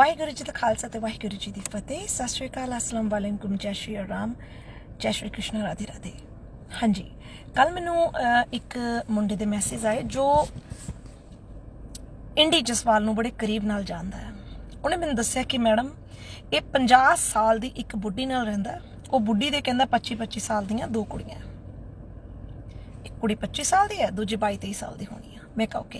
ਵਾਹਿਗੁਰੂ ਜੀ ਦਾ ਖਾਲਸਾ ਤੇ ਵਾਹਿਗੁਰੂ ਜੀ ਦੀ ਫਤਿਹ। ਸਤਿ ਸ਼੍ਰੀ ਅਕਾਲ, ਅਸਲਾਮ ਵਾਲੇਕੁਮ ਜੈ, ਸ਼੍ਰੀ ਰਾਮ, ਜੈ ਸ਼੍ਰੀ ਕ੍ਰਿਸ਼ਨ, ਰਾਧੇ ਰਾਧੇ। ਹਾਂਜੀ ਕੱਲ ਮੈਨੂੰ ਇੱਕ ਮੁੰਡੇ ਦੇ ਮੈਸੇਜ ਆਏ ਜੋ ਇੰਡੀ ਜਸਵਾਲ ਨੂੰ ਬੜੇ ਕਰੀਬ ਨਾਲ ਜਾਣਦਾ ਹੈ। ਉਹਨੇ ਮੈਨੂੰ ਦੱਸਿਆ ਕਿ ਮੈਡਮ, ਇਹ 50 ਸਾਲ ਦੀ ਇੱਕ ਬੁੱਢੀ ਨਾਲ ਰਹਿੰਦਾ ਉਹ ਬੁੱਢੀ ਦੇ ਕਹਿੰਦਾ 25 25 ਸਾਲ ਦੀਆਂ ਦੋ ਕੁੜੀਆਂ। ਇੱਕ ਕੁੜੀ 25 ਸਾਲ ਦੀ ਹੈ, ਦੂਜੀ 22 23 ਸਾਲ ਦੀ ਹੋਣੀ ਮੈਂ ਕਿਹਾ। ਓਕੇ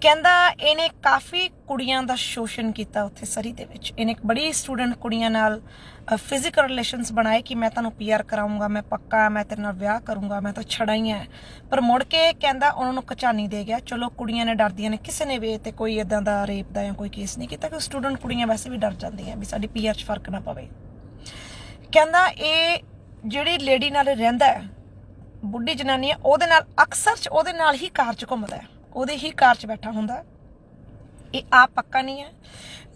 ਕਹਿੰਦਾ ਇਹਨੇ ਕਾਫੀ ਕੁੜੀਆਂ ਦਾ ਸ਼ੋਸ਼ਣ ਕੀਤਾ ਉੱਥੇ ਸਰੀ ਦੇ ਵਿੱਚ। ਇਹਨੇ ਬੜੀ ਸਟੂਡੈਂਟ ਕੁੜੀਆਂ ਨਾਲ ਫਿਜ਼ੀਕਲ ਰਿਲੇਸ਼ਨਸ ਬਣਾਏ ਕਿ ਮੈਂ ਤੁਹਾਨੂੰ ਪੀਆਰ ਕਰਾਉਂਗਾ ਮੈਂ ਪੱਕਾ, ਮੈਂ ਤੇਰੇ ਨਾਲ ਵਿਆਹ ਕਰੂੰਗਾ, ਮੈਂ ਤਾਂ ਛੜਾ ਹੀ ਛੜਾਈਆਂ ਪਰ ਮੁੜ ਕੇ ਕਹਿੰਦਾ ਉਹਨਾਂ ਨੂੰ ਕਚਾਨੀ ਦੇ ਗਿਆ, ਚਲੋ ਕੁੜੀਆਂ ਨੇ ਡਰਦੀਆਂ ਨੇ, ਕਿਸੇ ਨੇ ਵੀ ਤੇ ਕੋਈ ਇਦਾਂ ਦਾ ਰੇਪ ਦਾ ਜਾਂ ਕੋਈ ਕੇਸ ਨਹੀਂ ਕੀਤਾ ਕਿ ਸਟੂਡੈਂਟ ਕੁੜੀਆਂ ਵੈਸੇ ਵੀ ਡਰ ਜਾਂਦੀਆਂ ਵੀ ਸਾਡੀ ਪੀਆਰ 'ਚ ਫ਼ਰਕ ਨਾ ਪਵੇ। ਕਹਿੰਦਾ ਇਹ ਜਿਹੜੀ ਲੇਡੀ ਨਾਲ ਰਹਿੰਦਾ ਹੈ ਬੁੱਢੀ ਜਨਾਨੀ ਹੈ ਉਹਦੇ ਨਾਲ ਅਕਸਰ ਚ ਉਹਦੇ ਨਾਲ ਹੀ ਕਾਰ ਚ ਘੁੰਮਦਾ ਹੈ। ਉਹਦੇ ਹੀ ਕਾਰ ਚ ਬੈਠਾ ਹੁੰਦਾ ਇਹ ਆਪ ਪੱਕਾ ਨਹੀਂ ਹੈ।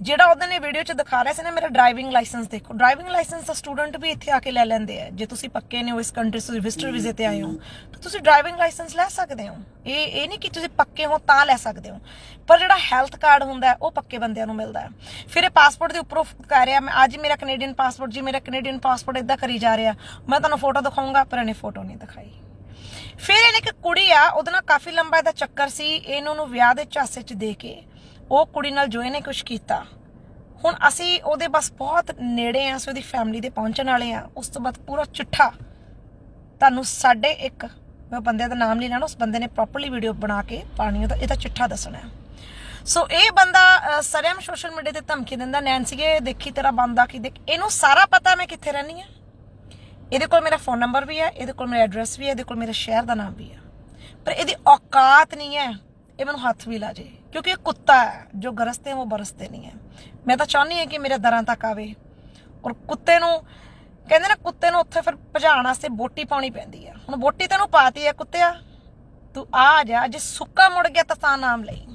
ਜਿਹੜਾ ਉਹਦੇ ਨੇ ਵੀਡੀਓ ਚ ਦਿਖਾ ਰਿਹਾ ਸੀ ਨਾ, ਮੇਰਾ ਡਰਾਈਵਿੰਗ ਲਾਇਸੈਂਸ ਦੇਖੋ। ਡਰਾਈਵਿੰਗ ਲਾਇਸੈਂਸ ਤਾਂ ਸਟੂਡੈਂਟ ਵੀ ਇੱਥੇ ਆ ਕੇ ਲੈ ਲੈਂਦੇ ਆ। ਜੇ ਤੁਸੀਂ ਪੱਕੇ ਨੇ ਹੋ ਇਸ ਕੰਟਰੀ ਤੋਂ ਵਿਜ਼ਟਰ ਵੀਜ਼ੇ ਤੇ ਆਏ ਹੋ, ਤਾਂ ਤੁਸੀਂ ਡਰਾਈਵਿੰਗ ਲਾਇਸੈਂਸ ਲੈ ਸਕਦੇ ਹੋ। ਇਹ ਇਹ ਨਹੀਂ ਕਿ ਤੁਸੀਂ ਪੱਕੇ ਹੋ ਤਾਂ ਲੈ ਸਕਦੇ ਹੋ। ਪਰ ਜਿਹੜਾ ਹੈਲਥ ਕਾਰਡ ਹੁੰਦਾ ਉਹ ਪੱਕੇ ਬੰਦਿਆਂ ਨੂੰ ਮਿਲਦਾ ਹੈ। ਫਿਰ ਇਹ ਪਾਸਪੋਰਟ ਦੇ ਉੱਪਰੋਂ ਕਹਿ ਰਿਹਾ, ਮੈਂ ਅੱਜ ਮੇਰਾ ਕੈਨੇਡੀਅਨ ਪਾਸਪੋਰਟ ਜੀ ਮੇਰਾ ਕੈਨੇਡੀਅਨ ਪਾਸਪੋਰਟ ਇਦਾਂ ਕਰੀ ਜਾ ਰਿਹਾ। ਮੈਂ ਤੁਹਾਨੂੰ ਫੋਟੋ ਦਿਖਾਉਂਗਾ ਪਰ ਇਹਨੇ ਫੋਟੋ ਨਹੀਂ ਦਿਖਾਈ। ਫਿਰ ਇਹਨੇ ਇੱਕ ਕੁੜੀ ਆ ਉਹਦੇ ਨਾਲ ਕਾਫੀ ਲੰਬਾ ਇਹਦਾ ਚੱਕਰ ਸੀ ਇਹਨੂੰ ਨੂੰ ਵਿਆਹ ਦੇ ਝਾਸੇ 'ਚ ਦੇ ਕੇ ਉਹ ਕੁੜੀ ਨਾਲ ਜੋ ਇਹਨੇ ਕੁਝ ਕੀਤਾ। ਹੁਣ ਅਸੀਂ ਉਹਦੇ ਬਸ ਬਹੁਤ ਨੇੜੇ ਆ ਅਸੀਂ ਉਹਦੀ ਫੈਮਿਲੀ ਦੇ ਪਹੁੰਚਣ ਵਾਲੇ ਆ ਉਸ ਤੋਂ ਬਾਅਦ ਪੂਰਾ ਚਿੱਠਾ ਤੁਹਾਨੂੰ ਸਾਡੇ ਇੱਕ ਮੈਂ ਬੰਦੇ ਦਾ ਨਾਮ ਨਹੀਂ ਲੈਣਾ ਉਸ ਬੰਦੇ ਨੇ ਪ੍ਰੋਪਰਲੀ ਵੀਡੀਓ ਬਣਾ ਕੇ ਪਾਣੀ ਉਹਦਾ ਇਹਦਾ ਚਿੱਠਾ ਦੱਸਣਾ ਹੈ। ਸੋ ਇਹ ਬੰਦਾ ਅਹ, ਸਰੇਆਮ ਸੋਸ਼ਲ ਮੀਡੀਆ ਤੇ ਧਮਕੀ ਦਿੰਦਾ ਨੈਂਸੀਏ ਦੇਖੀ ਤੇਰਾ ਬੰਦਾ ਕੀ ਦੇਖ ਇਹਨੂੰ ਸਾਰਾ ਪਤਾ ਮੈਂ ਕਿੱਥੇ ਰਹਿੰਦੀ ਆ ਇਹਦੇ ਕੋਲ ਮੇਰਾ ਫੋਨ ਨੰਬਰ ਵੀ ਹੈ, ਇਹਦੇ ਕੋਲ ਮੇਰਾ ਐਡਰੈਸ ਵੀ ਹੈ, ਇਹਦੇ ਕੋਲ ਮੇਰੇ ਸ਼ਹਿਰ ਦਾ ਨਾਮ ਵੀ ਹੈ। ਪਰ ਇਹਦੀ ਔਕਾਤ ਨਹੀਂ ਹੈ, ਇਹ ਮੈਨੂੰ ਹੱਥ ਵੀ ਲਾ ਜੇ, ਕਿਉਂਕਿ ਇਹ ਕੁੱਤਾ ਹੈ, ਜੋ ਗਰਸਤੇ ਉਹ ਬਰਸਤੇ ਨਹੀਂ ਹੈ। ਮੈਂ ਤਾਂ ਚਾਹੁੰਦੀ ਹਾਂ ਕਿ ਮੇਰੇ ਦਰਾਂ ਤੱਕ ਆਵੇ। ਔਰ ਕੁੱਤੇ ਨੂੰ, ਕਹਿੰਦੇ ਨਾ ਕੁੱਤੇ ਨੂੰ ਉੱਥੇ ਫਿਰ ਭਜਾਉਣ ਵਾਸਤੇ ਬੋਟੀ ਪਾਉਣੀ ਪੈਂਦੀ ਆ। ਹੁਣ ਬੋਟੀ ਤੈਨੂੰ ਪਾਤੀ ਹੈ ਕੁੱਤਿਆ। ਤੂੰ ਆ ਜਾ, ਜੇ ਸੁੱਕਾ ਮੁੜ ਗਿਆ ਤਾਂ ਤਾਂ ਨਾਮ ਲਈ।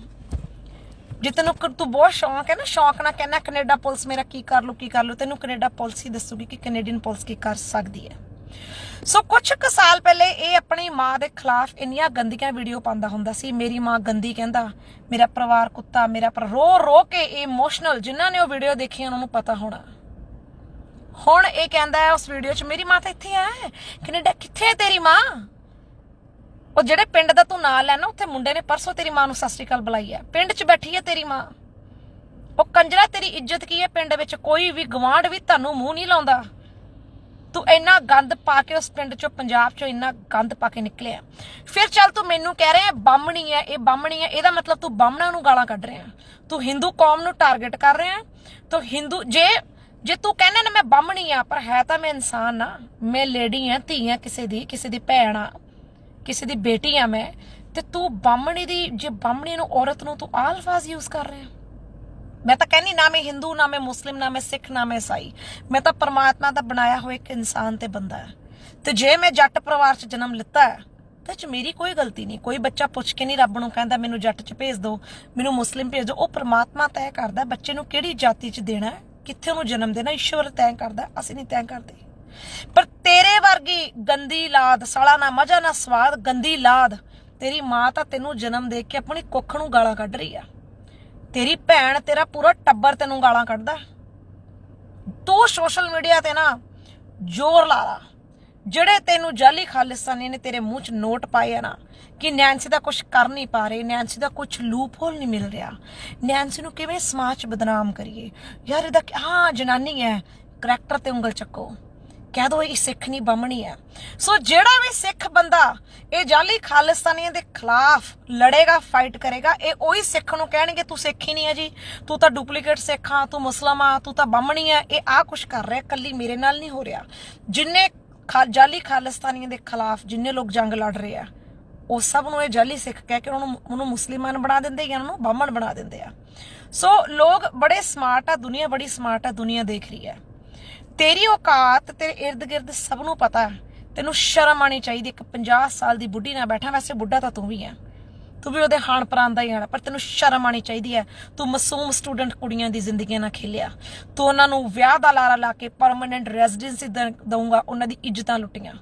ਜੇ ਤੈਨੂੰ ਤੂੰ ਬਹੁਤ ਸ਼ੌਂਕ ਹੈ ਨਾ, ਸ਼ੌਂਕ ਨਾਲ ਕਹਿੰਦਾ ਕੈਨੇਡਾ ਪੁਲਿਸ ਮੇਰਾ ਕੀ ਕਰ ਲੂ ਕੀ ਕਰ ਲੂ ਤੈਨੂੰ ਕੈਨੇਡਾ ਪੁਲਿਸ ਹੀ ਦੱਸੂਗੀ ਕਿ ਕੈਨੇਡੀਅਨ ਪੁਲਿਸ ਕੀ ਕਰ ਸਕਦੀ ਹੈ। ਸੋ ਕੁਝ ਕੁ ਸਾਲ ਪਹਿਲੇ ਇਹ ਆਪਣੀ ਮਾਂ ਦੇ ਖਿਲਾਫ ਇੰਨੀਆਂ ਗੰਦੀਆਂ ਵੀਡੀਓ ਪਾਉਂਦਾ ਹੁੰਦਾ ਸੀ। ਮੇਰੀ ਮਾਂ ਗੰਦੀ ਕਹਿੰਦਾ, ਮੇਰਾ ਪਰਿਵਾਰ ਕੁੱਤਾ, ਮੇਰਾ ਪਰ ਰੋ ਰੋ ਕੇ ਇਮੋਸ਼ਨਲ ਜਿਨ੍ਹਾਂ ਨੇ ਉਹ ਵੀਡੀਓ ਦੇਖੀ ਉਹਨਾਂ ਨੂੰ ਪਤਾ ਹੋਣਾ। ਹੁਣ ਇਹ ਕਹਿੰਦਾ ਹੈ, ਉਸ ਵੀਡੀਓ 'ਚ, ਮੇਰੀ ਮਾਂ ਤਾਂ ਇੱਥੇ ਆ ਕੈਨੇਡਾ ਕਿੱਥੇ ਹੈ ਤੇਰੀ ਮਾਂ? ਉਹ ਜਿਹੜੇ ਪਿੰਡ ਦਾ ਤੂੰ ਨਾਂ ਲੈਣਾ ਉੱਥੇ ਮੁੰਡੇ ਨੇ ਪਰਸੋਂ ਤੇਰੀ ਮਾਂ ਨੂੰ ਸਤਿ ਸ੍ਰੀ ਅਕਾਲ ਬੁਲਾਈ ਹੈ। ਪਿੰਡ 'ਚ ਬੈਠੀ ਹੈ ਤੇਰੀ ਮਾਂ। ਉਹ ਕੰਜਰਾ, ਤੇਰੀ ਇੱਜ਼ਤ ਕੀ ਹੈ ਪਿੰਡ ਵਿੱਚ? ਕੋਈ ਵੀ ਗਵਾਂਢ ਵੀ ਤੁਹਾਨੂੰ ਮੂੰਹ ਨਹੀਂ ਲਾਉਂਦਾ। ਤੂੰ ਇੰਨਾ ਗੰਦ ਪਾ ਕੇ ਉਸ ਪਿੰਡ 'ਚੋਂ, ਪੰਜਾਬ 'ਚੋਂ ਇੰਨਾ ਗੰਦ ਪਾ ਕੇ ਨਿਕਲਿਆ। ਫਿਰ ਚੱਲ ਤੂੰ ਮੈਨੂੰ ਕਹਿ ਰਿਹਾ ਬਾਹਮਣੀ ਹੈ, ਇਹ ਬਾਹਮਣੀ ਹੈ। ਇਹਦਾ ਮਤਲਬ ਤੂੰ ਬਾਹਮਣਾਂ ਨੂੰ ਗਾਲਾਂ ਕੱਢ ਰਿਹਾ। ਤੂੰ ਹਿੰਦੂ ਕੌਮ ਨੂੰ ਟਾਰਗੇਟ ਕਰ ਰਿਹਾ। ਤੂੰ ਹਿੰਦੂ, ਜੇ ਜੇ ਤੂੰ ਕਹਿੰਦਾ ਨਾ ਮੈਂ ਬਾਹਮਣੀ ਆ ਪਰ ਹੈ ਤਾਂ ਮੈਂ ਇਨਸਾਨ ਆ ਮੈਂ ਲੇਡੀ ਆ ਧੀ ਆ ਕਿਸੇ ਦੀ ਕਿਸੇ ਦੀ ਭੈਣ ਆ ਕਿਸੇ ਦੀ ਬੇਟੀ ਆ ਮੈਂ, ਤੇ ਤੂੰ ਬਾਹਮਣੀ ਦੀ, ਜੇ ਬਾਹਮਣੀ ਨੂੰ ਔਰਤ ਨੂੰ ਤੂੰ ਆਹ ਅਲਫਾਜ਼ ਯੂਜ਼ ਕਰ ਰਿਹਾ। ਮੈਂ ਤਾਂ ਕਹਿੰਦੀ ਨਾ ਮੈਂ ਹਿੰਦੂ, ਨਾ ਮੈਂ ਮੁਸਲਿਮ, ਨਾ ਮੈਂ ਸਿੱਖ, ਨਾ ਮੈਂ ਈਸਾਈ। ਮੈਂ ਤਾਂ ਪਰਮਾਤਮਾ ਦਾ ਬਣਾਇਆ ਹੋਇਆ ਇੱਕ ਇਨਸਾਨ ਤੇ ਬੰਦਾ ਹੈ ਤੇ ਜੇ ਮੈਂ ਜੱਟ ਪਰਿਵਾਰ 'ਚ ਜਨਮ ਲਿੱਤਾ ਹੈ ਤਾਂ ਚ ਮੇਰੀ ਕੋਈ ਗਲਤੀ ਨਹੀਂ। ਕੋਈ ਬੱਚਾ ਪੁੱਛ ਕੇ ਨਹੀਂ ਰੱਬ ਨੂੰ ਕਹਿੰਦਾ, ਮੈਨੂੰ ਜੱਟ 'ਚ ਭੇਜ ਦਿਓ ਮੈਨੂੰ ਮੁਸਲਿਮ ਭੇਜ ਦਿਓ ਉਹ ਪਰਮਾਤਮਾ ਤੈਅ ਕਰਦਾ, ਬੱਚੇ ਨੂੰ ਕਿਹੜੀ ਜਾਤੀ 'ਚ ਦੇਣਾ ਹੈ, ਕਿੱਥੇ ਉਹਨੂੰ ਜਨਮ ਦੇਣਾ, ਈਸ਼ਵਰ ਤੈਅ ਕਰਦਾ, ਅਸੀਂ ਨਹੀਂ ਤੈਅ ਕਰਦੇ। ਪਰ ਤੇਰੇ ਵਰਗੀ ਗੰਦੀ ਲਾਦ, ਸਾਲਾ ਨਾ ਮਜ਼ਾ ਨਾ ਸਵਾਦ, ਗੰਦੀ ਲਾਦ, ਤੇਰੀ ਮਾਂ ਤਾਂ ਤੈਨੂੰ ਜਨਮ ਦੇ ਕੇ ਆਪਣੀ ਕੁੱਖ ਨੂੰ ਗਾਲਾਂ ਕੱਢ ਰਹੀ ਆ। ਤੇਰੀ ਭੈਣ ਤੇਰਾ ਪੂਰਾ ਟੱਬਰ ਤੈਨੂੰ ਗਾਲਾਂ ਕੱਢਦਾ। ਤੂੰ ਸੋਸ਼ਲ ਮੀਡੀਆ ਤੇ ਨਾ ਜ਼ੋਰ ਲਾ ਲਾ। ਜਿਹੜੇ ਤੈਨੂੰ ਜਾਲੀ ਖਾਲਿਸਤਾਨੀ ਨੇ ਤੇਰੇ ਮੂੰਹ 'ਚ ਨੋਟ ਪਾਏ ਆ ਨਾ, ਕਿ ਨੈਂਸੀ ਦਾ ਕੁਝ ਕਰ ਨਹੀਂ ਪਾ ਰਹੇ ਨੈਂਸੀ ਦਾ ਕੁਝ ਲੂਪਹੋਲ ਨਹੀਂ ਮਿਲ ਰਿਹਾ। ਨੈਂਸੀ ਨੂੰ ਕਿਵੇਂ ਸਮਾਜ 'ਚ ਬਦਨਾਮ ਕਰੀਏ? ਯਾਰ ਇਹਦਾ ਹਾਂ, ਜਨਾਨੀ ਹੈ ਕਰੈਕਟਰ ਤੇ ਉਂਗਲ ਚੱਕੋ। ਕਹਿ ਦੋ ਇਹ ਸਿੱਖ ਨਹੀਂ ਬਾਹਮਣੀ ਹੈ ਸੋ ਜਿਹੜਾ ਵੀ ਸਿੱਖ ਬੰਦਾ ਇਹ ਜਾਲੀ ਖਾਲਿਸਤਾਨੀਆਂ ਦੇ ਖਿਲਾਫ ਲੜੇਗਾ ਫਾਈਟ ਕਰੇਗਾ, ਇਹ ਉਹੀ ਸਿੱਖ ਨੂੰ ਕਹਿਣਗੇ, ਤੂੰ ਸਿੱਖ ਹੀ ਨਹੀਂ ਹੈ ਜੀ। ਤੂੰ ਤਾਂ ਡੁਪਲੀਕੇਟ ਸਿੱਖ ਆ, ਤੂੰ ਮੁਸਲਮ ਆ, ਤੂੰ ਤਾਂ ਬਾਹਮਣੀ ਹੈ ਇਹ ਆ ਕੁਛ ਕਰ ਰਿਹਾ ਕੱਲੀ ਮੇਰੇ ਨਾਲ ਨਹੀਂ ਹੋ ਰਿਹਾ। ਜਿੰਨੇ ਖਾ- ਜਾਲੀ ਖਾਲਿਸਤਾਨੀਆਂ ਦੇ ਖਿਲਾਫ ਜਿੰਨੇ ਲੋਕ ਜੰਗ ਲੜ ਰਹੇ ਆ, ਉਹ ਸਭ ਨੂੰ ਇਹ ਜਾਲੀ ਸਿੱਖ ਕਹਿ ਕੇ ਉਹਨੂੰ ਉਹਨੂੰ ਮੁਸਲਮਾਨ ਬਣਾ ਦਿੰਦੇ ਜਾਂ ਉਹਨੂੰ ਬਾਹਮਣ ਬਣਾ ਦਿੰਦੇ ਆ। ਸੋ ਲੋਕ ਬੜੇ ਸਮਾਰਟ ਆ, ਦੁਨੀਆ ਬੜੀ ਸਮਾਰਟ ਆ, ਦੁਨੀਆ ਦੇਖ ਰਹੀ ਹੈ। ਤੇਰੀ ਔਕਾਤ ਤੇਰੇ ਇਰਦ ਗਿਰਦ ਸਭ ਨੂੰ ਪਤਾ ਤੈਨੂੰ ਸ਼ਰਮ ਆਣੀ ਚਾਹੀਦੀ ਇੱਕ 50 ਸਾਲ ਦੀ ਬੁੱਢੀ ਨਾਲ ਬੈਠਾ। ਵੈਸੇ ਬੁੱਢਾ ਤਾਂ ਤੂੰ ਵੀ ਹੈ। ਤੂੰ ਵੀ ਉਹਦੇ ਹਾਣ ਪ੍ਰਾਣ ਦਾ ਹੀ ਆਣਾ ਪਰ ਤੈਨੂੰ ਸ਼ਰਮ ਆਣੀ ਚਾਹੀਦੀ ਹੈ। ਤੂੰ ਮਾਸੂਮ ਸਟੂਡੈਂਟ ਕੁੜੀਆਂ ਦੀ ਜ਼ਿੰਦਗੀ ਨਾਲ ਖੇਲਿਆ। ਤੂੰ ਉਹਨਾਂ ਨੂੰ ਵਿਆਹ ਦਾ ਲਾਰਾ ਲਾ ਕੇ ਪਰਮਨੈਂਟ ਰੈਜ਼ੀਡੈਂਸੀ ਦਊਂਗਾ, ਉਹਨਾਂ ਦੀ ਇੱਜ਼ਤਾਂ ਲੁੱਟੀਆਂ।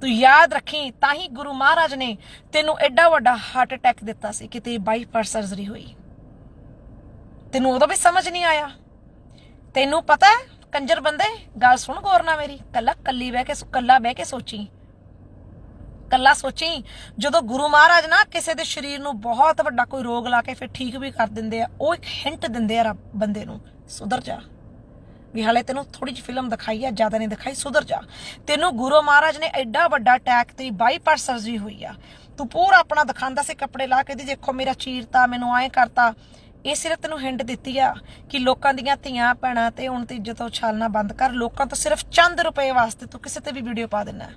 ਤੂੰ ਯਾਦ ਰੱਖੀ, ਤਾਂ ਹੀ ਗੁਰੂ ਮਹਾਰਾਜ ਨੇ ਤੈਨੂੰ ਐਡਾ ਵੱਡਾ ਹਾਰਟ ਅਟੈਕ ਦਿੱਤਾ ਸੀ ਕਿ ਤੇਰੀ ਬਾਈਪਾਸ ਸਰਜਰੀ ਹੋਈ। ਤੈਨੂੰ ਉਦੋਂ ਵੀ ਸਮਝ ਨਹੀਂ ਆਇਆ। ਤੈਨੂੰ ਪਤਾ ਹੈ ਕੰਜਰ ਬੰਦੇ, ਗੱਲ ਸੁਣ ਗੌਰ ਨਾਲ ਮੇਰੀ, ਕੱਲਾ ਕੱਲੀ ਬਹਿ ਕੇ ਕੱਲਾ ਬਹਿ ਕੇ ਸੋਚੀ। ਕੱਲਾ ਸੋਚੀ, ਜਦੋਂ ਗੁਰੂ ਮਹਾਰਾਜ ਨਾ ਕਿਸੇ ਦੇ ਸਰੀਰ ਨੂੰ ਬਹੁਤ ਵੱਡਾ ਕੋਈ ਰੋਗ ਲਾ ਕੇ ਫਿਰ ਠੀਕ ਵੀ ਕਰ ਦਿੰਦੇ ਆ, ਉਹ ਇੱਕ ਹਿੰਟ ਦਿੰਦੇ ਆ ਰੱਬ ਬੰਦੇ ਨੂੰ, ਸੁਧਰ ਜਾ। ਵੀ ਹਾਲੇ ਤੈਨੂੰ ਥੋੜੀ ਜਿਹੀ ਫਿਲਮ ਦਿਖਾਈ ਆ, ਜ਼ਿਆਦਾ ਨਹੀਂ ਦਿਖਾਈ, ਸੁਧਰ ਜਾ। ਤੈਨੂੰ ਗੁਰੂ ਮਹਾਰਾਜ ਨੇ ਐਡਾ ਵੱਡਾ ਅਟੈਕ ਤੇਰੀ ਬਾਈਪਾਸ ਸਰਜਰੀ ਹੋਈ ਆ। ਤੂੰ ਪੂਰਾ ਆਪਣਾ ਦਿਖਾਉਂਦਾ ਸੀ ਕੱਪੜੇ ਲਾ ਕੇ ਦੀ ਦੇਖੋ ਮੇਰਾ ਚੀਰਤਾ, ਮੈਨੂੰ ਐਂ ਕਰਤਾ। ਇਹ ਸਿਰਫ ਤੈਨੂੰ ਹਿੰਟ ਦਿੱਤੀ ਆ ਕਿ ਲੋਕਾਂ ਦੀਆਂ ਧੀਆਂ, ਭੈਣਾਂ ਤੇ ਹੁਣ ਤੇ ਇੱਜ਼ਤ ਉਛਾਲਣਾ ਬੰਦ ਕਰ। ਲੋਕਾਂ ਤੋਂ ਸਿਰਫ ਚੰਦ ਰੁਪਏ ਵਾਸਤੇ ਤੂੰ ਕਿਸੇ ਤੇ ਵੀ ਵੀਡੀਓ ਪਾ ਦਿੰਨਾ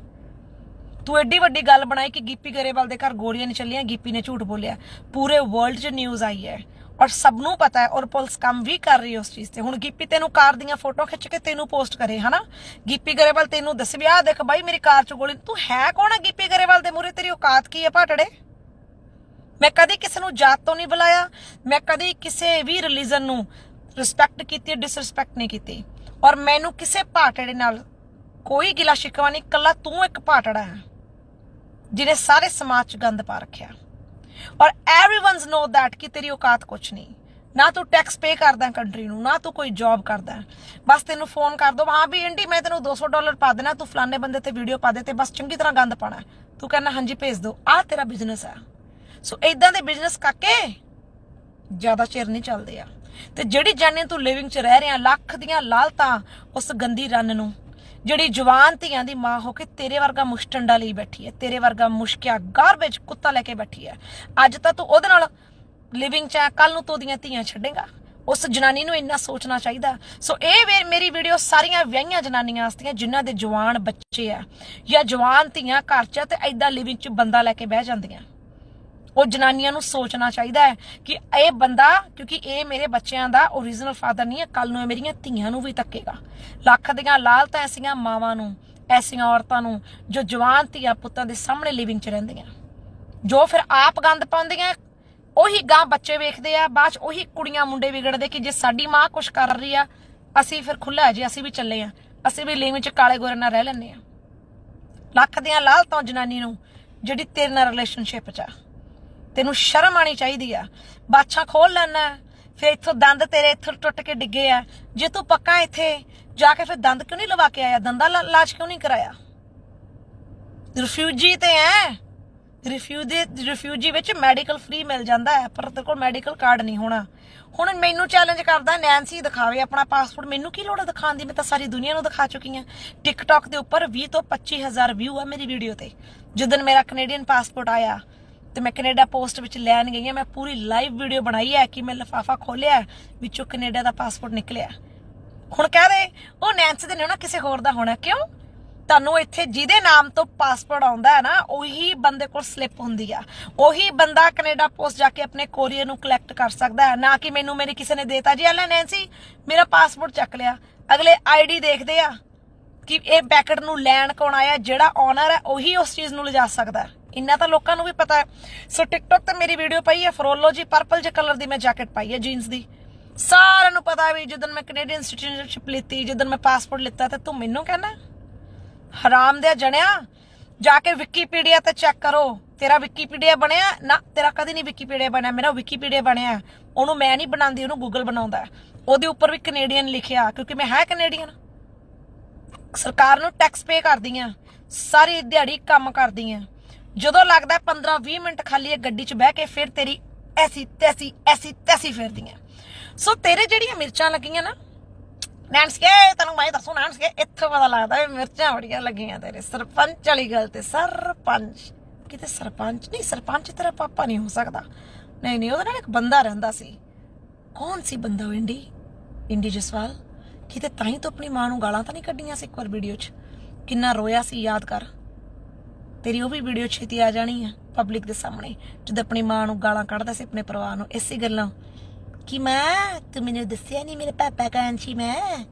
ਤੂੰ ਐਡੀ ਵੱਡੀ ਗੱਲ ਬਣਾਈ ਕਿ ਗਿੱਪੀ ਗਰੇਵਾਲ ਦੇ ਘਰ ਗੋਲੀਆਂ ਨਹੀਂ ਚੱਲੀਆਂ, ਗਿੱਪੀ ਨੇ ਝੂਠ ਬੋਲਿਆ। ਪੂਰੇ ਵਰਲਡ 'ਚ ਨਿਊਜ਼ ਆਈ ਹੈ ਔਰ ਸਭ ਨੂੰ ਪਤਾ ਹੈ ਔਰ ਪੁਲਿਸ ਕੰਮ ਵੀ ਕਰ ਰਹੀ ਹੈ ਉਸ ਚੀਜ਼ ਤੇ। ਹੁਣ ਗਿੱਪੀ ਤੈਨੂੰ ਕਾਰ ਦੀਆਂ ਫੋਟੋ ਖਿੱਚ ਕੇ ਤੈਨੂੰ ਪੋਸਟ ਕਰੇ, ਹਨਾ? ਗਿੱਪੀ ਗਰੇਵਾਲ ਤੈਨੂੰ ਦੱਸ ਵੀ, ਆਹ ਦੇਖ ਬਾਈ, ਮੇਰੀ ਕਾਰ 'ਚ ਗੋਲੀ ਤੂੰ ਹੈ ਕੌਣ ਹੈ ਗਿੱਪੀ ਗਰੇਵਾਲ ਦੇ ਮੂਹਰੇ? ਤੇਰੀ ਔਕਾਤ ਕੀ ਹੈ ਭਾਟੜੇ? ਮੈਂ ਕਦੀ ਕਿਸੇ ਨੂੰ ਜਾਤ ਤੋਂ ਨਹੀਂ ਬੁਲਾਇਆ ਮੈਂ ਕਦੀ ਕਿਸੇ ਵੀ ਰਿਲੀਜਨ ਨੂੰ ਰਿਸਪੈਕਟ ਕੀਤੀ ਡਿਸਰਿਸਪੈਕਟ ਨਹੀਂ ਕੀਤੀ ਔਰ ਮੈਨੂੰ ਕਿਸੇ ਭਾਟੜੇ ਨਾਲ ਕੋਈ ਗਿਲਾ ਸ਼ਿਕਵਾ ਨਹੀਂ ਕੱਲਾ ਤੂੰ ਇੱਕ ਭਾਟੜਾ ਹੈ ਜਿਹਨੇ ਸਾਰੇ ਸਮਾਜ 'ਚ ਗੰਦ ਪਾ ਰੱਖਿਆ ਔਰ एवरीवनस ਨੋ that ਕਿ ਤੇਰੀ ਔਕਾਤ ਕੁਛ ਨਹੀਂ ਨਾ ਤੂੰ ਟੈਕਸ ਪੇ ਕਰਦਾ ਕੰਟਰੀ ਨੂੰ ਨਾ ਤੂੰ ਕੋਈ ਜੌਬ ਕਰਦਾ ਬਸ ਤੈਨੂੰ ਫੋਨ ਕਰ ਦੋ ਹਾਂ ਵੀ ਇੰਡੀ ਮੈਂ ਤੈਨੂੰ 200 ਡਾਲਰ ਪਾ ਦੇਣਾ ਤੂੰ ਫਲਾਣੇ ਬੰਦੇ ਤੇ ਵੀਡੀਓ ਪਾ ਦੇ ਤੇ ਬਸ ਚੰਗੀ ਤਰ੍ਹਾਂ ਗੰਦ ਪਾਣਾ ਤੂੰ ਕਹਿੰਦਾ ਹਾਂਜੀ ਭੇਜ ਦੋ ਆਹ ਤੇਰਾ ਬਿਜ਼ਨਸ ਹੈ ਸੋ ਇਦਾਂ ਦੇ ਬਿਜ਼ਨਸ ਕਾਕੇ ਜ਼ਿਆਦਾ ਚਿਰ ਨਹੀਂ ਚੱਲਦੇ ਆ। ਤੇ ਜਿਹੜੀ ਜਾਨੇ ਤੂੰ ਲਿਵਿੰਗ 'ਚ ਰਹਿ ਰਿਹਾ, ਲੱਖ ਦੀਆਂ ਲਾਲਤਾਂ ਉਸ ਗੰਦੀ ਰੰਨ ਨੂੰ, ਜਿਹੜੀ ਜਵਾਨ ਧੀਆਂ ਦੀ ਮਾਂ ਹੋ ਕੇ ਤੇਰੇ ਵਰਗਾ ਮੁਸ਼ਟੰਡਾ ਲਈ ਬੈਠੀ ਹੈ, ਤੇਰੇ ਵਰਗਾ ਮੁਸ਼ਕਿਆ ਗਾਰਬੇਜ ਕੁੱਤਾ ਲੈ ਕੇ ਬੈਠੀ ਹੈ, ਅੱਜ ਤਾਂ ਤੂੰ ਉਹਦੇ ਨਾਲ ਲਿਵਿੰਗ 'ਚ ਆ ਕੱਲ ਨੂੰ ਤੂੰ ਉਹਦੀਆਂ ਧੀਆਂ ਛੱਡੇਗਾ। ਉਸ ਜਨਾਨੀ ਨੂੰ ਇੰਨਾ ਸੋਚਣਾ ਚਾਹੀਦਾ। ਸੋ ਇਹ ਮੇਰੀ ਵੀਡੀਓ ਸਾਰੀਆਂ ਵਿਆਹੀਆਂ ਜਨਾਨੀਆਂ ਵਾਸਤੇ ਜਿਨ੍ਹਾਂ ਦੇ ਜਵਾਨ ਬੱਚੇ ਆ ਜਾਂ ਜਵਾਨ ਧੀਆਂ ਘਰ 'ਚ ਆ ਤੇ ਐਦਾਂ ਲਿਵਿੰਗ 'ਚ ਬੰਦਾ ਲੈ ਕੇ ਬਹਿ ਜਾਂਦੀਆਂ। ਉਹ ਜਨਾਨੀਆਂ ਨੂੰ ਸੋਚਣਾ ਚਾਹੀਦਾ ਹੈ ਕਿ ਇਹ ਬੰਦਾ, ਕਿਉਂਕਿ ਇਹ ਮੇਰੇ ਬੱਚਿਆਂ ਦਾ ਓਰੀਜਨਲ ਫਾਦਰ ਨਹੀਂ ਹੈ ਕੱਲ ਨੂੰ ਇਹ ਮੇਰੀਆਂ ਧੀਆਂ ਨੂੰ ਵੀ ਤੱਕੇਗਾ ਲੱਖ ਦੀਆਂ ਲਾਲਤਾਂ ਐਸੀਆਂ ਮਾਵਾਂ ਨੂੰ, ਐਸੀਆਂ ਔਰਤਾਂ ਨੂੰ, ਜੋ ਜਵਾਨ ਧੀਆਂ ਪੁੱਤਾਂ ਦੇ ਸਾਹਮਣੇ ਲਿਵਿੰਗ 'ਚ ਰਹਿੰਦੀਆਂ। ਜੋ ਫਿਰ ਆਪ ਗੰਦ ਪਾਉਂਦੀਆਂ, ਉਹੀ ਗਾਂ ਬੱਚੇ ਵੇਖਦੇ ਆ, ਬਾਅਦ 'ਚ ਉਹੀ ਕੁੜੀਆਂ ਮੁੰਡੇ ਵਿਗੜਦੇ ਕਿ ਜੇ ਸਾਡੀ ਮਾਂ ਕੁਛ ਕਰ ਰਹੀ ਆ, ਅਸੀਂ ਫਿਰ ਖੁੱਲਾ ਜੇ, ਅਸੀਂ ਵੀ ਚੱਲੇ ਆ। ਅਸੀਂ ਵੀ ਲਿਵਿੰਗ 'ਚ ਕਾਲੇ ਗੋਰੇ ਨਾਲ ਰਹਿ ਲੈਂਦੇ ਆ। ਲੱਖ ਦੀਆਂ ਲਾਲਤਾਂ ਜਨਾਨੀ ਨੂੰ, ਜਿਹੜੀ ਤੇਰੇ ਨਾਲ ਰਿਲੇਸ਼ਨਸ਼ਿਪ 'ਚ ਆ। ਤੈਨੂੰ ਸ਼ਰਮ ਆਣੀ ਚਾਹੀਦੀ ਆ। ਬਾਛਾ ਖੋਲ ਲੈਣਾ ਫਿਰ ਇੱਥੋਂ ਦੰਦ ਤੇਰੇ ਇੱਥੋਂ ਟੁੱਟ ਕੇ ਡਿੱਗੇ ਆ। ਜੇ ਤੂੰ ਪੱਕਾ ਇੱਥੇ ਜਾ ਕੇ ਫਿਰ ਦੰਦ ਕਿਉਂ ਨਹੀਂ ਲਵਾ ਕੇ ਆਇਆ? ਦੰਦਾ ਦਾ ਇਲਾਜ ਕਿਉਂ ਨਹੀਂ ਕਰਾਇਆ? ਰਿਫਿਊਜੀ ਤੇ ਐ। ਰਿਫਿਊਜੀ ਰਿਫਿਊਜੀ ਵਿੱਚ ਮੈਡੀਕਲ ਫ੍ਰੀ ਮਿਲ ਜਾਂਦਾ ਹੈ, ਪਰ ਤੇਰੇ ਕੋਲ ਮੈਡੀਕਲ ਕਾਰਡ ਨਹੀਂ ਹੋਣਾ। ਹੁਣ ਮੈਨੂੰ ਚੈਲੰਜ ਕਰਦਾ ਨੈਂਸੀ ਦਿਖਾਵੇ, ਆਪਣਾ ਪਾਸਪੋਰਟ ਮੈਨੂੰ ਕੀ ਲੋੜ ਹੈ ਦਿਖਾਉਣ ਦੀ? ਮੈਂ ਤਾਂ ਸਾਰੀ ਦੁਨੀਆ ਨੂੰ ਦਿਖਾ ਚੁੱਕੀ ਹਾਂ ਟਿਕਟੌਕ ਦੇ ਉੱਪਰ 20 ਤੋਂ 25000 ਵਿਊ ਆ ਮੇਰੀ ਵੀਡੀਓ ਤੇ। ਜਦੋਂ ਮੇਰਾ ਕੈਨੇਡੀਅਨ ਪਾਸਪੋਰਟ ਆਇਆ ਤੇ ਮੈਂ ਕੈਨੇਡਾ ਪੋਸਟ ਵਿੱਚ ਲੈਣ ਗਈ ਹਾਂ। ਮੈਂ ਪੂਰੀ ਲਾਈਵ ਵੀਡੀਓ ਬਣਾਈ ਹੈ ਕਿ ਮੈਂ ਲਫਾਫਾ ਖੋਲਿਆ, ਵਿੱਚੋਂ ਕੈਨੇਡਾ ਦਾ ਪਾਸਪੋਰਟ ਨਿਕਲਿਆ। ਹੁਣ ਕਹਿ ਦੇ, ਉਹ ਨੈਂਸੀ ਦੇ ਨੇ ਨਾ ਕਿਸੇ ਹੋਰ ਦਾ ਹੋਣਾ। ਕਿਉਂ? ਤੁਹਾਨੂੰ ਇੱਥੇ ਜਿਹਦੇ ਨਾਮ ਤੋਂ ਪਾਸਪੋਰਟ ਆਉਂਦਾ ਹੈ ਨਾ, ਉਹੀ ਬੰਦੇ ਕੋਲ ਸਲਿੱਪ ਹੁੰਦੀ ਆ। ਉਹੀ ਬੰਦਾ ਕੈਨੇਡਾ ਪੋਸਟ ਜਾ ਕੇ ਆਪਣੇ ਕੋਰੀਅਰ ਨੂੰ ਕਲੈਕਟ ਕਰ ਸਕਦਾ ਹੈ। ਨਾ ਕਿ ਮੈਨੂੰ ਮੇਰੇ ਕਿਸੇ ਨੇ ਦੇਤਾ। ਜੀ ਲੈ ਨੈਂਸੀ ਮੇਰਾ ਪਾਸਪੋਰਟ ਚੱਕ ਲਿਆ। ਅਗਲੇ ਆਈਡੀ ਦੇਖਦੇ ਆ। ਕਿ ਇਹ ਬੈਕਟ ਨੂੰ ਲੈਣ ਕੌਣ ਆਇਆ, ਜਿਹੜਾ ਓਨਰ ਹੈ, ਉਹੀ ਉਸ ਚੀਜ਼ ਨੂੰ ਲਿਜਾ ਸਕਦਾ ਹੈ। ਇੰਨਾ ਤਾਂ ਲੋਕਾਂ ਨੂੰ ਵੀ ਪਤਾ ਹੈ। ਸੋ ਟਿਕਟੌਕ ਤੇ ਮੇਰੀ ਵੀਡੀਓ ਪਈ ਹੈ ਫਰੋਲੋ ਜੀ ਪਰਪਲ ਜੇ ਕਲਰ ਦੀ ਮੈਂ ਜੈਕਟ ਪਾਈ ਹੈ ਜੀਨਸ ਦੀ। ਸਾਰਿਆਂ ਨੂੰ ਪਤਾ ਵੀ ਜਦੋਂ ਮੈਂ ਕੈਨੇਡੀਅਨ ਸਿਟੀਜ਼ਨਸ਼ਿਪ ਲਿੱਤੀ, ਜਦੋਂ ਮੈਂ ਪਾਸਪੋਰਟ ਲਿੱਤਾ, ਤੇ ਤੂੰ ਮੈਨੂੰ ਕਹਿੰਦਾ ਹਰਾਮ ਦੇ ਜਣਿਆ, ਜਾ ਕੇ ਵਿਕੀਪੀਡੀਆ ਤੇ ਚੈੱਕ ਕਰੋ। ਤੇਰਾ ਵਿਕੀਪੀਡੀਆ ਬਣਿਆ? ਨਾ, ਤੇਰਾ ਕਦੇ ਨਹੀਂ ਵਿਕੀਪੀਡੀਆ ਬਣਿਆ। ਮੇਰਾ ਵਿਕੀਪੀਡੀਆ ਬਣਿਆ ਉਹਨੂੰ ਮੈਂ ਨਹੀਂ ਬਣਾਉਂਦੀ, ਉਹਨੂੰ ਗੂਗਲ ਬਣਾਉਂਦਾ ਉਹਦੇ ਉੱਪਰ ਵੀ ਕੈਨੇਡੀਅਨ ਲਿਖਿਆ, ਕਿਉਂਕਿ ਮੈਂ ਹੈ ਕੈਨੇਡੀਅਨ ਸਰਕਾਰ ਨੂੰ ਟੈਕਸ ਪੇ ਕਰਦੀਆਂ, ਸਾਰੀ ਦਿਹਾੜੀ ਕੰਮ ਕਰਦੀਆਂ। ਜਦੋਂ ਲੱਗਦਾ 15-20 ਮਿੰਟ ਖਾਲੀ ਇਹ ਗੱਡੀ 'ਚ ਬਹਿ ਕੇ ਫਿਰ ਤੇਰੀ ਐਸੀ ਤੈਸੀ ਐਸੀ ਤੈਸੀ ਫਿਰਦੀਆਂ। ਸੋ ਤੇਰੇ ਜਿਹੜੀਆਂ ਮਿਰਚਾਂ ਲੱਗੀਆਂ ਨਾ ਨੈਂਸ ਕੇ ਤੈਨੂੰ ਮੈਂ ਦੱਸੂ ਨੈਂਸ ਕੇ ਇੱਥੋਂ ਪਤਾ ਲੱਗਦਾ ਵੀ ਮਿਰਚਾਂ ਬੜੀਆਂ ਲੱਗੀਆਂ ਤੇਰੇ। ਸਰਪੰਚ ਵਾਲੀ ਗੱਲ ਤੇ, ਸਰਪੰਚ, ਕਿਤੇ ਸਰਪੰਚ ਨਹੀਂ, ਸਰਪੰਚ ਤੇਰਾ ਪਾਪਾ ਨਹੀਂ ਹੋ ਸਕਦਾ। ਨਹੀਂ ਨਹੀਂ, ਉਹਦੇ ਨਾਲ ਇੱਕ ਬੰਦਾ ਰਹਿੰਦਾ ਸੀ। ਕੌਣ ਸੀ ਬੰਦਾ ਉਹ ਇੰਡੀ? ਇੰਡੀ ਜਸਵਾਲ? ਕਿਤੇ ਤਾਂ ਹੀ ਤੂੰ ਆਪਣੀ ਮਾਂ ਨੂੰ ਗਾਲਾਂ ਤਾਂ ਨਹੀਂ ਕੱਢੀਆਂ ਸੀ ਇੱਕ ਵਾਰ ਵੀਡੀਓ 'ਚ? ਕਿੰਨਾ ਰੋਇਆ ਸੀ, ਯਾਦ ਕਰ। ਤੇਰੀ ਉਹ ਵੀ ਵੀਡੀਓ ਛੇਤੀ ਆ ਜਾਣੀ ਆ ਪਬਲਿਕ ਦੇ ਸਾਹਮਣੇ, ਜਦ ਆਪਣੀ ਮਾਂ ਨੂੰ ਗਾਲਾਂ ਕੱਢਦਾ ਸੀ ਆਪਣੇ ਪਰਿਵਾਰ ਨੂੰ, ਇਸੇ ਗੱਲਾਂ। ਕਿ ਮਾਂ, ਤੂੰ ਮੈਨੂੰ ਦੱਸਿਆ ਨਹੀਂ ਮੇਰੇ ਪਾਪਾ ਕੌਣ ਸੀ ਮੈਂ।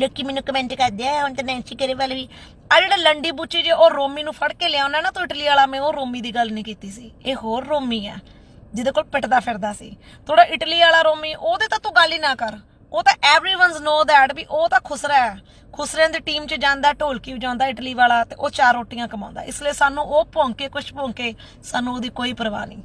ਲੋਕੀ ਮੈਨੂੰ ਕਮੈਂਟ ਕਰਦੇ ਆ, ਹੁਣ ਤਾਂ ਨੈਂਸੀ ਕਰੇ ਵੀ। ਆ ਜਿਹੜਾ ਲੰਡੀ ਬੁੱਚੀ ਜੇ ਉਹ ਰੋਮੀ ਨੂੰ ਫੜ ਕੇ ਲਿਆਉਣਾ ਨਾ ਤੂੰ ਇਟਲੀ ਵਾਲਾ, ਮੈਂ ਉਹ ਰੋਮੀ ਦੀ ਗੱਲ ਨਹੀਂ ਕੀਤੀ ਸੀ। ਇਹ ਹੋਰ ਰੋਮੀ ਆ, ਜਿਹਦੇ ਕੋਲ ਪਿੱਟਦਾ ਫਿਰਦਾ ਸੀ। ਥੋੜਾ ਇਟਲੀ ਵਾਲਾ ਰੋਮੀ, ਉਹਦੇ ਤਾਂ ਤੂੰ ਗੱਲ ਹੀ ਨਾ ਕਰ। ਉਹ ਤਾਂ एवरीवनस ਨੋ ਦੈਟ ਵੀ ਉਹ ਤਾਂ ਖੁਸਰਾ ਹੈ ਖੁਸਰਿਆਂ ਦੀ ਟੀਮ 'ਚ ਜਾਂਦਾ ਢੋਲਕੀ ਵਜਾਉਂਦਾ ਇਟਲੀ ਵਾਲਾ ਤੇ ਉਹ ਚਾਰ ਰੋਟੀਆਂ ਕਮਾਉਂਦਾ ਇਸ ਲਈ ਸਾਨੂੰ ਉਹ ਭੌਂਕੇ ਕੁਛ ਭੌਂਕੇ ਸਾਨੂੰ ਉਹਦੀ ਕੋਈ ਪਰਵਾਹ ਨਹੀਂ